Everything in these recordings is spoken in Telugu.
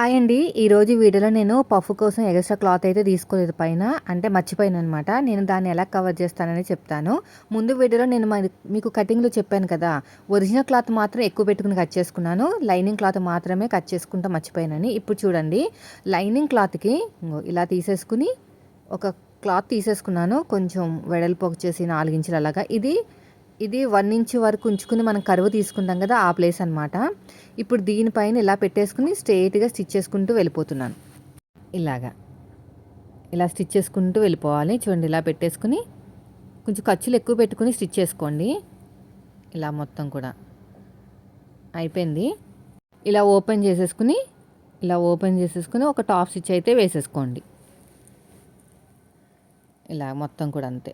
హాయ్ అండి. ఈరోజు వీడియోలో నేను పఫ్ కోసం ఎక్స్ట్రా క్లాత్ అయితే తీసుకోలేదు పైన. అంటే మర్చిపోయాను అనమాట నేను దాన్ని ఎలా కవర్ చేస్తానని చెప్తాను. ముందు వీడియోలో నేను మీకు కటింగ్లో చెప్పాను కదా. ఒరిజినల్ క్లాత్ మాత్రం ఎక్కువ పెట్టుకుని కట్ చేసుకున్నాను. లైనింగ్ క్లాత్ మాత్రమే కట్ చేసుకుంటా మర్చిపోయానని. ఇప్పుడు చూడండి. లైనింగ్ క్లాత్కి ఇలా తీసేసుకుని ఒక క్లాత్ తీసేసుకున్నాను. కొంచెం వెడల్పు వచ్చేసి నాలుగించులు అలాగా. ఇది ఇది వన్ ఇంచ్ వరకు ఉంచుకుని మనం కరువు తీసుకుంటాం కదా ఆ ప్లేస్ అనమాట ఇప్పుడు దీనిపైన ఇలా పెట్టేసుకుని స్ట్రెయిట్గా స్టిచ్ చేసుకుంటూ వెళ్ళిపోతున్నాను. ఇలాగా. ఇలా స్టిచ్ చేసుకుంటూ వెళ్ళిపోవాలి. చూడండి ఇలా పెట్టేసుకుని కొంచెం ఖర్చులు ఎక్కువ పెట్టుకుని స్టిచ్ చేసుకోండి. ఇలా మొత్తం కూడా. అయిపోయింది. ఇలా ఓపెన్ చేసేసుకుని ఇలా ఓపెన్ చేసేసుకుని ఒక టాప్ స్టిచ్ అయితే వేసేసుకోండి. ఇలా మొత్తం కూడా అంతే.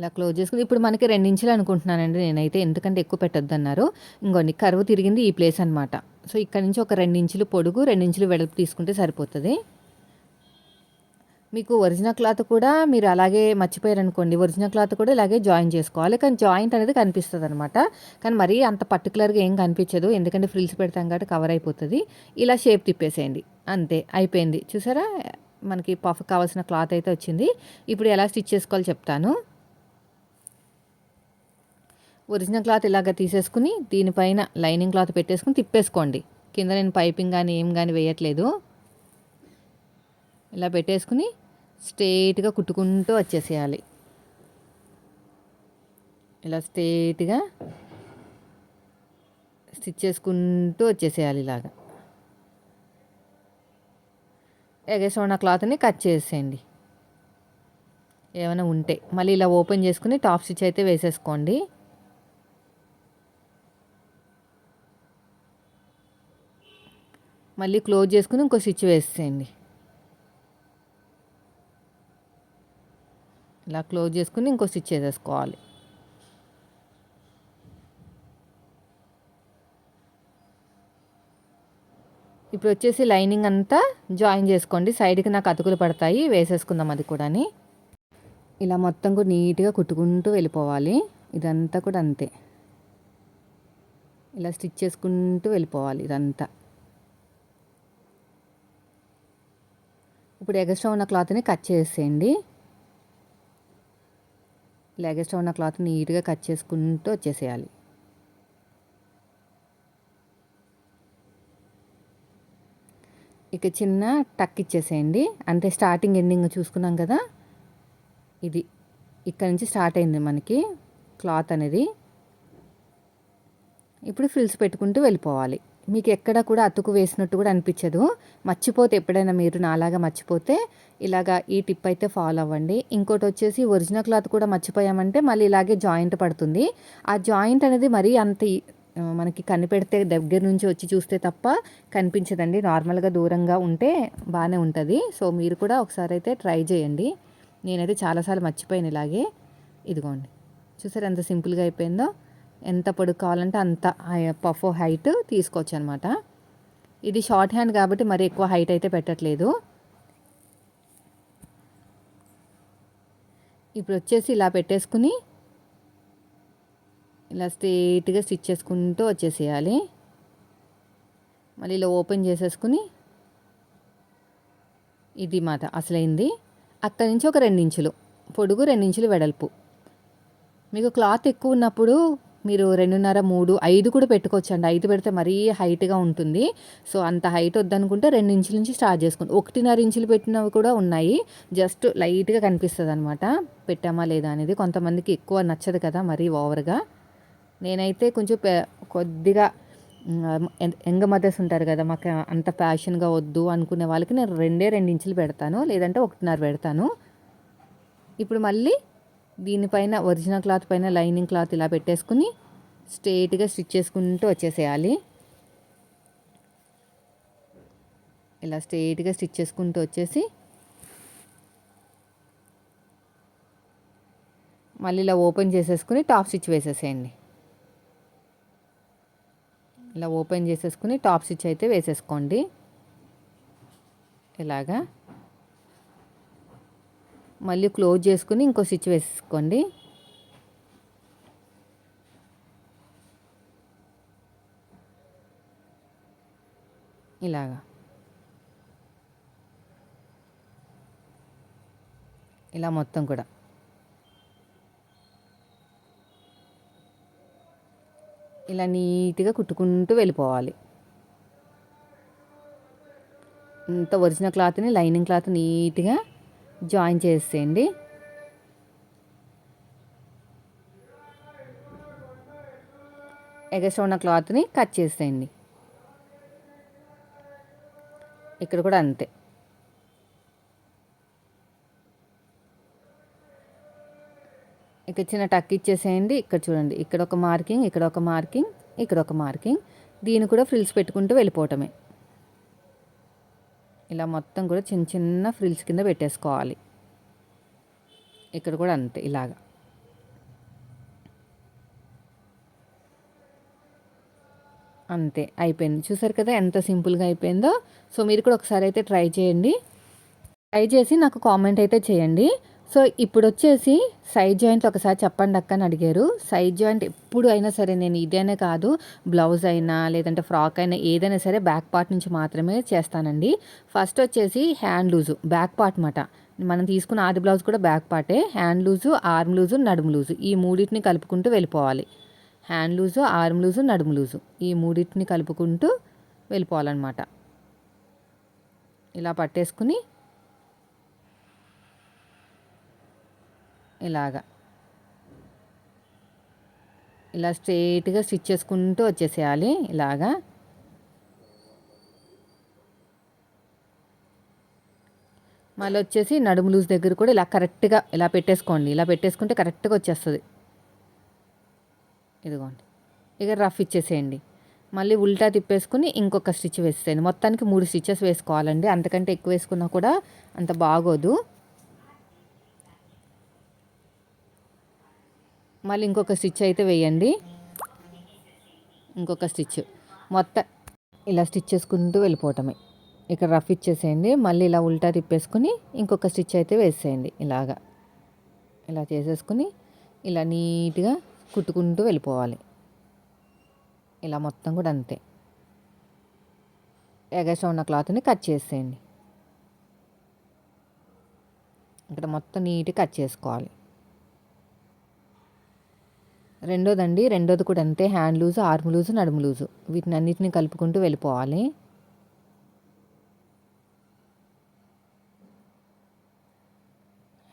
ఇలా క్లోజ్ చేసుకుని ఇప్పుడు మనకి రెండించులు అనుకుంటున్నానండి నేనైతే. ఎందుకంటే ఎక్కువ పెట్టద్దు అన్నారు ఇంకోండి కరువు తిరిగింది ఈ ప్లేస్ అనమాట సో ఇక్కడ నుంచి ఒక రెండించులు పొడుగు రెండించులు వెడల్పు తీసుకుంటే సరిపోతుంది. మీకు ఒరిజినల్ క్లాత్ కూడా మీరు అలాగే మర్చిపోయారు అనుకోండి ఒరిజినల్ క్లాత్ కూడా ఇలాగే జాయిన్ చేసుకోవాలి. కానీ జాయింట్ అనేది కనిపిస్తుంది అనమాట కానీ మరీ అంత పర్టికులర్గా ఏం కనిపించదు. ఎందుకంటే ఫ్రిల్స్ పెడతాం కాబట్టి కవర్ అయిపోతుంది. ఇలా షేప్ తిప్పేసేయండి. అంతే అయిపోయింది. చూసారా? మనకి పఫ్ కావాల్సిన క్లాత్ అయితే వచ్చింది. ఇప్పుడు ఎలా స్టిచ్ చేసుకోవాలో చెప్తాను. ఒరిజినల్ క్లాత్ ఇలాగ తీసేసుకుని దీనిపైన లైనింగ్ క్లాత్ పెట్టేసుకుని తిప్పేసుకోండి. కింద నేను పైపింగ్ కానీ ఏం కానీ వేయట్లేదు. ఇలా పెట్టేసుకుని స్ట్రైట్గా కుట్టుకుంటూ వచ్చేసేయాలి. ఇలా స్ట్రైట్గా స్టిచ్ చేసుకుంటూ వచ్చేసేయాలి ఇలాగా. ఎగేసిన ఉన్న క్లాత్ని కట్ చేసేయండి. ఏమైనా ఉంటే. మళ్ళీ ఇలా ఓపెన్ చేసుకుని టాప్ స్టిచ్ అయితే వేసేసుకోండి. మళ్ళీ క్లోజ్ చేసుకుని ఇంకో స్విచ్ వేసేయండి. ఇలా క్లోజ్ చేసుకుని ఇంకో స్విచ్ వేసేసుకోవాలి. ఇప్పుడు వచ్చేసి లైనింగ్ అంతా జాయిన్ చేసుకోండి. సైడ్కి నాకు అతుకులు పడతాయి. వేసేసుకుందాం అది కూడాని. ఇలా మొత్తం కూడా నీట్గా కుట్టుకుంటూ వెళ్ళిపోవాలి. ఇదంతా కూడా అంతే. ఇలా స్టిచ్ చేసుకుంటూ వెళ్ళిపోవాలి ఇదంతా. ఇప్పుడు ఎగస్ట్రా ఉన్న క్లాత్ని కట్ చేసేయండి. ఇలా ఎగస్ట్రా ఉన్న క్లాత్ నీట్గా కట్ చేసుకుంటూ వచ్చేసేయాలి. ఇక చిన్న టక్ ఇచ్చేసేయండి. అంతే స్టార్టింగ్ ఎండింగ్ చూసుకున్నాం కదా? ఇది ఇక్కడ నుంచి స్టార్ట్ అయింది మనకి క్లాత్ అనేది. ఇప్పుడు ఫ్రిల్స్ పెట్టుకుంటూ వెళ్ళిపోవాలి. మీకు ఎక్కడ కూడా అతుకు వేసినట్టు కూడా అనిపించదు. మర్చిపోతే ఎప్పుడైనా మీరు నాలాగా మర్చిపోతే ఇలాగా ఈ టిప్ అయితే ఫాలో అవ్వండి. ఇంకోటి వచ్చేసి ఒరిజినల్ క్లాత్ కూడా మర్చిపోయామంటే మళ్ళీ ఇలాగే జాయింట్ పడుతుంది. ఆ జాయింట్ అనేది మరీ అంత మనకి కనిపెడితే దగ్గర నుంచి వచ్చి చూస్తే తప్ప కనిపించదండి. నార్మల్గా దూరంగా ఉంటే బాగానే ఉంటుంది. సో మీరు కూడా ఒకసారి అయితే ట్రై చేయండి. నేనైతే చాలాసార్లు మర్చిపోయాను ఇలాగే. ఇదిగోండి. చూసారు ఎంత సింపుల్గా అయిపోయిందో? ఎంత పొడుగు కావాలంటే అంత పఫ్ హైట్ తీసుకోవచ్చు అనమాట ఇది షార్ట్ హ్యాండ్ కాబట్టి మరి ఎక్కువ హైట్ అయితే పెట్టట్లేదు. ఇప్పుడు వచ్చేసి ఇలా పెట్టేసుకుని ఇలా స్ట్రేట్గా స్టిచ్ చేసుకుంటూ వచ్చేసేయాలి. మళ్ళీ ఇలా ఓపెన్ చేసేసుకుని ఇది మాట అసలైంది. అక్కడి నుంచి ఒక రెండించులు పొడుగు రెండించులు వెడల్పు. మీకు క్లాత్ ఎక్కువ ఉన్నప్పుడు మీరు రెండున్నర మూడు ఐదు కూడా పెట్టుకోవచ్చు అండి ఐదు పెడితే మరీ హైట్గా ఉంటుంది. సో అంత హైట్ వద్దనుకుంటే రెండు ఇంచుల నుంచి స్టార్ట్ చేసుకోండి. ఒకటిన్నర ఇంచులు పెట్టినవి కూడా ఉన్నాయి. జస్ట్ లైట్గా కనిపిస్తుంది అనమాట పెట్టామా లేదా అనేది కొంతమందికి ఎక్కువ నచ్చదు కదా మరీ ఓవర్గా. నేనైతే కొంచెం పె- కొద్దిగా యంగ్ మదర్స్ ఉంటారు కదా మాకు అంత ఫ్యాషన్గా వద్దు అనుకునే వాళ్ళకి నేను రెండే రెండు ఇంచులు పెడతాను. లేదంటే ఒకటిన్నర పెడతాను. ఇప్పుడు మళ్ళీ దీనిపైన ఒరిజినల్ క్లాత్ పైన లైనింగ్ క్లాత్ ఇలా పెట్టేసుకుని స్ట్రేట్గా స్టిచ్ చేసుకుంటూ వచ్చేసేయాలి. ఇలా స్ట్రేట్గా స్టిచ్ చేసుకుంటూ వచ్చేసి మళ్ళీ ఇలా ఓపెన్ చేసేసుకుని టాప్ స్టిచ్ వేసేసేయండి. ఇలా ఓపెన్ చేసేసుకుని టాప్ స్టిచ్ అయితే వేసేసుకోండి. ఇలాగా మళ్ళీ క్లోజ్ చేసుకుని ఇంకో స్విచ్ వేసుకోండి. ఇలాగా. ఇలా మొత్తం కూడా. ఇలా నీట్గా కుట్టుకుంటూ వెళ్ళిపోవాలి. ఇంత ఒరిజినల్ క్లాత్ని లైనింగ్ క్లాత్ నీట్గా జాయిన్ చేసేయండి. ఎగస్ట్రా ఉన్న క్లాత్ని కట్ చేసేయండి. ఇక్కడ కూడా అంతే. ఇక్కడ చిన్న టక్ ఇచ్చేసేయండి. ఇక్కడ చూడండి. ఇక్కడ ఒక మార్కింగ్ ఇక్కడ ఒక మార్కింగ్ ఇక్కడ ఒక మార్కింగ్. దీన్ని కూడా ఫ్రిల్స్ పెట్టుకుంటూ వెళ్ళిపోవటమే. ఇలా మొత్తం కూడా చిన్న చిన్న ఫ్రిల్స్ కింద పెట్టేసుకోవాలి. ఇక్కడ కూడా అంతే ఇలాగా. అంతే అయిపోయింది. చూసారు కదా ఎంత సింపుల్గా అయిపోయిందో? సో మీరు కూడా ఒకసారి అయితే ట్రై చేయండి. ట్రై చేసి నాకు కామెంట్ అయితే చేయండి. సో ఇప్పుడు వచ్చేసి సైడ్ జాయింట్ ఒకసారి చెప్పండి అక్క అని అడిగారు. సైడ్ జాయింట్ ఎప్పుడు అయినా సరే నేను ఇదేనే కాదు బ్లౌజ్ అయినా లేదంటే ఫ్రాక్ అయినా ఏదైనా సరే బ్యాక్ పార్ట్ నుంచి మాత్రమే చేస్తానండి. ఫస్ట్ వచ్చేసి హ్యాండ్ లూజు బ్యాక్ పార్ట్ మాట. మనం తీసుకున్న ఆది బ్లౌజ్ కూడా బ్యాక్ పార్టే హ్యాండ్ లూజు ఆర్మ్ లూజు నడుము లూజు ఈ మూడింటిని కలుపుకుంటూ వెళ్ళిపోవాలి. హ్యాండ్ లూజు ఆర్మ్ లూజు నడుము లూజు ఈ మూడింటిని కలుపుకుంటూ వెళ్ళిపోవాలన్నమాట. ఇలా పట్టేసుకుని ఇలాగా. ఇలా స్ట్రైట్గా స్టిచ్ చేసుకుంటూ వచ్చేసేయాలి ఇలాగా. మళ్ళీ వచ్చేసి నడుము లూజ్ దగ్గర కూడా ఇలా కరెక్ట్గా ఇలా పెట్టేసుకోండి. ఇలా పెట్టేసుకుంటే కరెక్ట్గా వచ్చేస్తుంది. ఇదిగోండి. ఇక రఫ్ ఇచ్చేసేయండి. మళ్ళీ ఉల్టా తిప్పేసుకుని ఇంకొక స్టిచ్ వేసేయండి మొత్తానికి మూడు స్టిచ్చెస్ వేసుకోవాలండి. అంతకంటే ఎక్కువ వేసుకున్నా కూడా అంత బాగోదు. మళ్ళీ ఇంకొక స్టిచ్ అయితే వేయండి. ఇంకొక స్టిచ్. మొత్తం ఇలా స్టిచ్ చేసుకుంటూ వెళ్ళిపోవటమే. ఇక్కడ రఫ్ ఇచ్చేసేయండి. మళ్ళీ ఇలా ఉల్టా తిప్పేసుకుని ఇంకొక స్టిచ్ అయితే వేసేయండి. ఇలాగా. ఇలా చేసేసుకుని ఇలా నీట్గా కుట్టుకుంటూ వెళ్ళిపోవాలి. ఇలా మొత్తం కూడా అంతే. ఎగస్ట్రా ఉన్న క్లాత్ని కట్ చేసేయండి. ఇక్కడ మొత్తం నీట్గా కట్ చేసుకోవాలి. రెండోదండి రెండోది కూడా అంతే హ్యాండ్ లూజ్ ఆర్మ్ లూజ్ నడుము లూజు. వీటిని అన్నిటిని కలుపుకుంటూ వెళ్ళిపోవాలి.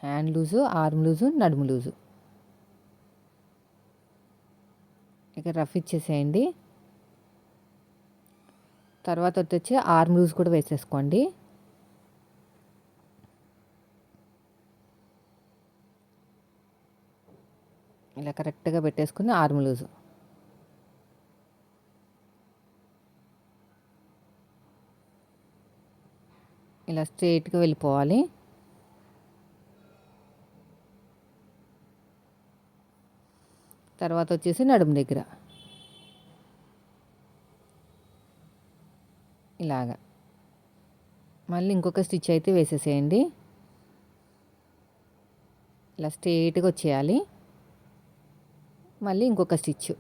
హ్యాండ్ లూజు ఆర్మ్ లూజు నడుము లూజు. ఇక రఫ్ ఇచ్చేసేయండి. తర్వాత వచ్చి ఆర్మ్ లూజ్ కూడా వేసేసుకోండి. ఇలా కరెక్ట్గా పెట్టేసుకుని ఆర్మ్ లూజు. ఇలా స్ట్రైట్గా వెళ్ళిపోవాలి. తర్వాత వచ్చేసి నడుము దగ్గర. ఇలాగా. మళ్ళీ ఇంకొక స్టిచ్ అయితే వేసేసేయండి. ఇలా స్ట్రైట్గా వచ్చేయాలి. మళ్ళీ ఇంకొక స్టిచ్.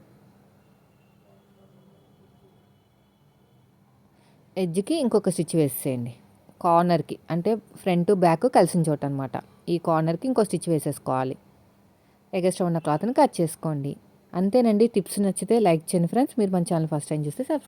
ఎడ్జ్కి ఇంకొక స్టిచ్ వేసేయండి. కార్నర్కి అంటే ఫ్రంట్ బ్యాక్ కలిసిన చోట అనమాట ఈ కార్నర్కి ఇంకో స్టిచ్ వేసేసుకోవాలి. ఎగస్ట్రా ఉన్న క్లాత్ని కట్ చేసుకోండి. అంతేనండి. టిప్స్ నచ్చితే లైక్ చేయండి ఫ్రెండ్స్. మీరు మన ఛానల్ ఫస్ట్ టైం చూస్తే సబ్స్క్రైబ్